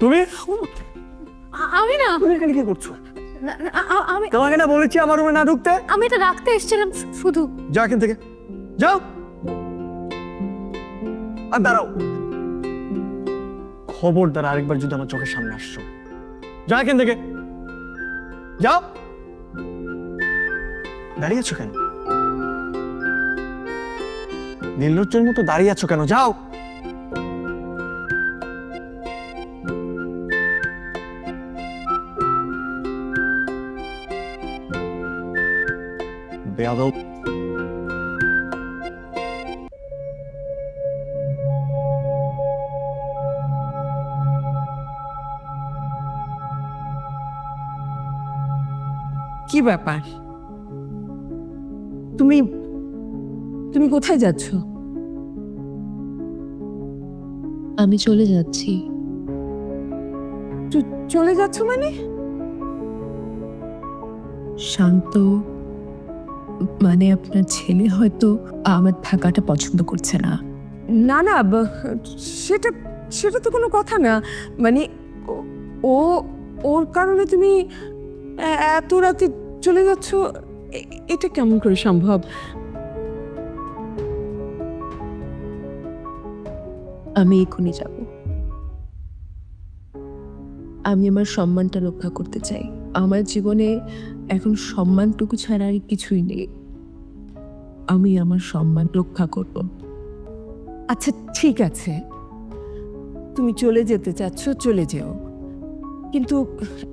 তুমি? আমি না। তুমি এখানে কি করছ? আমি তোমাকে না বলেছি আমার রুমে না ঢুকতে। আমি এটা রাখতে এসেছিলাম শুধু। যাও এখান থেকে। যাও। আর দাঁড়াও। খবরদার আরেকবার যদি আমার চোখের সামনে আসছো। যাও এখান থেকে। যাও। দাঁড়িয়ে আছো কেন? নীলরোচের মতো দাঁড়িয়ে আছো কেন? যাও। বেয়াদব কি ব্যাপার? তুমি তুমি কোথায় যাচ্ছ? আমি চলে যাচ্ছি। চলে যাচ্ছ মানে? শান্ত। মানে আপনার ছেলে হয়তো আমার থাকাটা পছন্দ করছে না। না না সেটা সেটা তো কোনো কথা না। মানে ও- ওর কারণে তুমি এত রাতে চলে যাচ্ছ এটা কেমন করে সম্ভব? আমি এখনই যাব। আমি আমার সম্মানটা রক্ষা করতে চাই। আমার জীবনে এখন সম্মানটুকু ছাড়া আর কিছুই নেই। আমি আমার সম্মান রক্ষা করব। আচ্ছা ঠিক আছে। তুমি চলে যেতে চাচ্ছ, চলে যেও। কিন্তু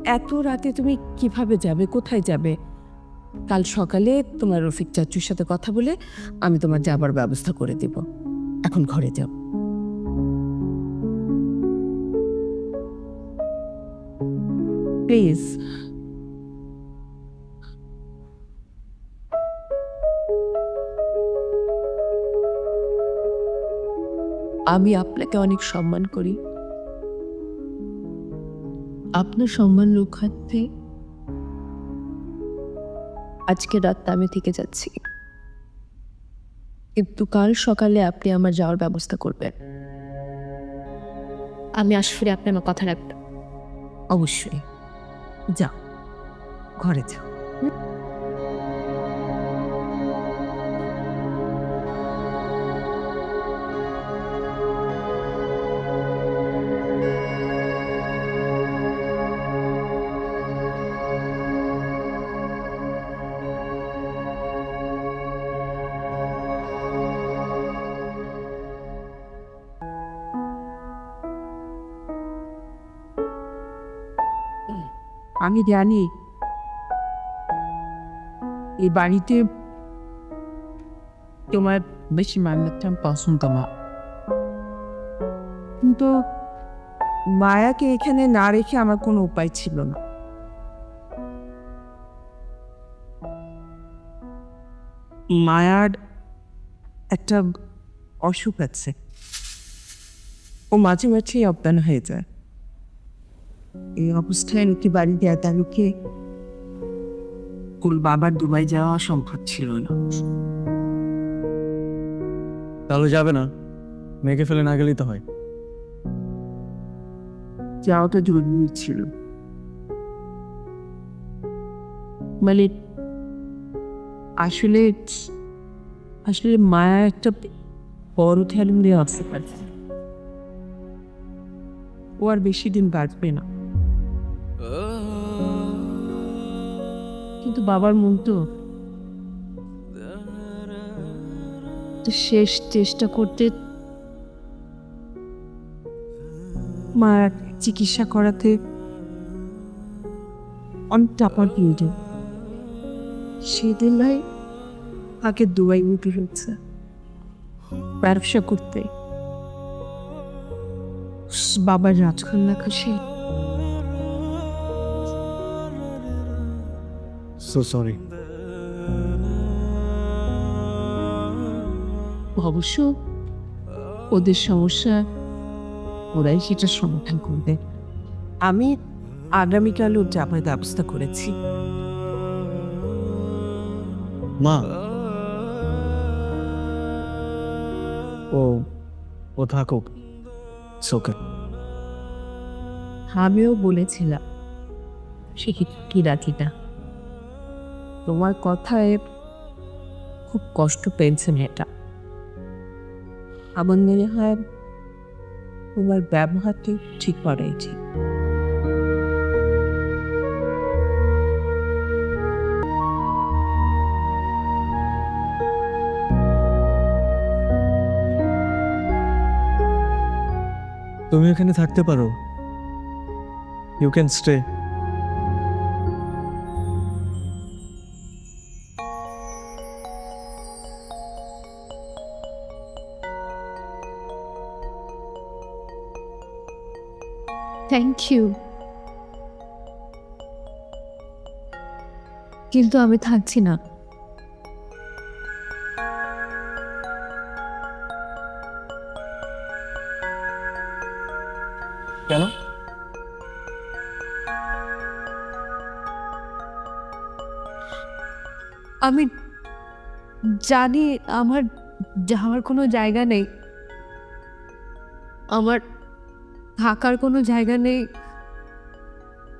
এত রাতে তুমি কীভাবে যাবে, কোথায় যাবে? কাল সকালে তোমার রফিক চাচুর সাথে কথা বলে আমি তোমার যাবার ব্যবস্থা করে দেব। এখন ঘরে যাও। প্লিজ। আমি আপনাকে অনেক সম্মান করি। আপনার সম্মান রক্ষার্থে আজকে রাতটা আমি থেকে যাচ্ছি। কিন্তু কাল সকালে আপনি আমার যাওয়ার ব্যবস্থা করবেন। আমি আসলে আপনি আমার কথা রাখবেন অবশ্যই। যাও। ঘরে যাও। আমি জানি। এই বাড়িতে তোমার বেশি মান্নাটা পছন্দ না কিন্তু মায়াকে এখানে না রেখে আমার কোনো উপায় ছিল না। মায়ার একটা অসুখ আছে। ও মাঝে মাঝেই অজ্ঞান হয়ে যায়। এই অবস্থায় লোকে বাড়িতে এত লোকে কুল বাবার দুবাই যাওয়া সম্ভব ছিল না। তাহলে যাবে না। মেয়েকে ফেলে না গেলেই তো হয়। যাওয়াটা জরুরি ছিল। মানে আসলে আসলে মায়া একটা বড় ঠেলুন দিয়ে আসতে পারছে ও আর বেশি দিন বাঁচবে না। কিন্তু বাবার মন তো শেষ চেষ্টা করতে মায়ের চিকিৎসা করাতে অনেক টাকার প্রয়োজন সেদিন নাই আগে দুবাই উঠে ফেলছে ব্যবসা করতে। বাবার রাজকন্যা খুশি। সো সরি অবশ্য ওদের সমস্যা ওরাই সেটা সমাধান করবে। আমি আগামীকাল ওর যাবার ব্যবস্থা করেছি। মা। ও ও থাকুক। ওকে আমিও বলেছিলাম সে কি কি রাখি না তোমার কথায় খুব কষ্ট পেয়েছে মেয়েটা। আমার মনে হয় তোমার ব্যবহারটি ঠিক করাই ঠিক তুমি এখানে থাকতে পারো। You can stay thank you কিন্তু আমি থাকছি না। কেন? আমি জানি আমার যাওয়ার কোনো জায়গা নেই। আমার থাকার কোনো জায়গা নেই।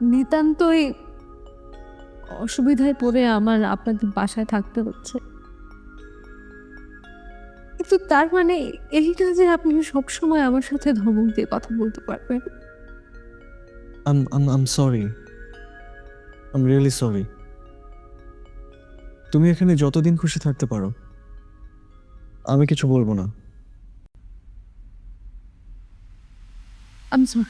নিতান্তই অসুবিধায় পড়ে আমার আপনাদের বাসায় থাকতে হচ্ছে। কিন্তু তার মানে এইটা যে আপনি সবসময় আমার সাথে ধমক দিয়ে কথা বলতে পারবেন। আম আম আম সরি আম রিয়েলি সরি তুমি এখানে যতদিন খুশি থাকতে পারো। আমি কিছু বলব না। I'm sorry.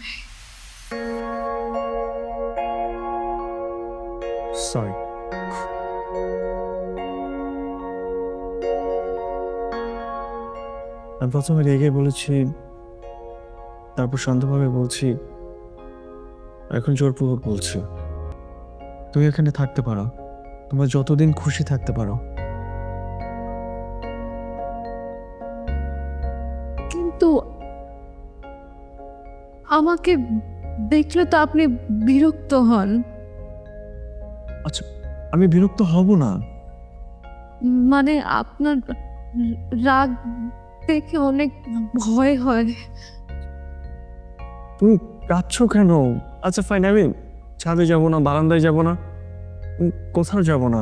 সরি আমি প্রথমে রেগে বলেছি তারপর শান্তভাবে বলছি এখন জোরপূর্বক বলছি তুমি এখানে থাকতে পারো। তোমরা যতদিন খুশি থাকতে পারো। কিন্তু আমাকে দেখলে তো আপনি বিরক্ত হন। আচ্ছা আমি বিরক্ত হব না। মানে আপনার রাগ দেখে অনেক ভয় হয়। তুমি কাঁদছো কেন? আচ্ছা ফাইন আমি ছাদে যাব না বারান্দায় যাব না কোথাও যাব না।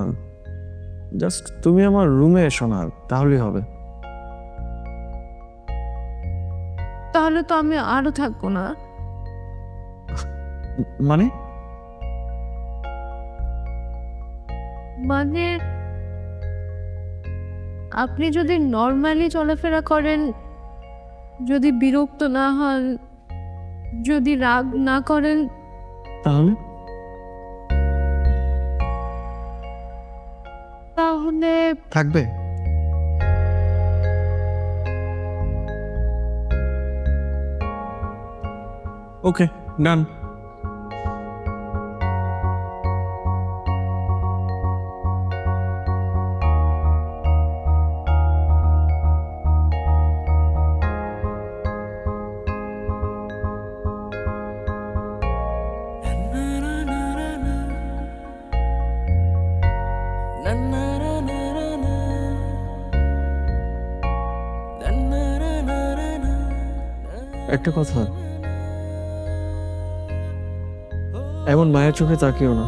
জাস্ট তুমি আমার রুমে এসো না তাহলেই হবে। তাহলে তো আমি আরও থাকব না। মানে? মানে আপনি যদি নর্মালি চলাফেরা করেন যদি বিরক্ত না হন যদি রাগ না করেন তাহলে? তাহলে থাকবে। ওকে ডান একটা কথা। এমন মায়ের চোখে তাকিও না।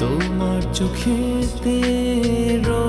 তোমার চোখেতে রোদ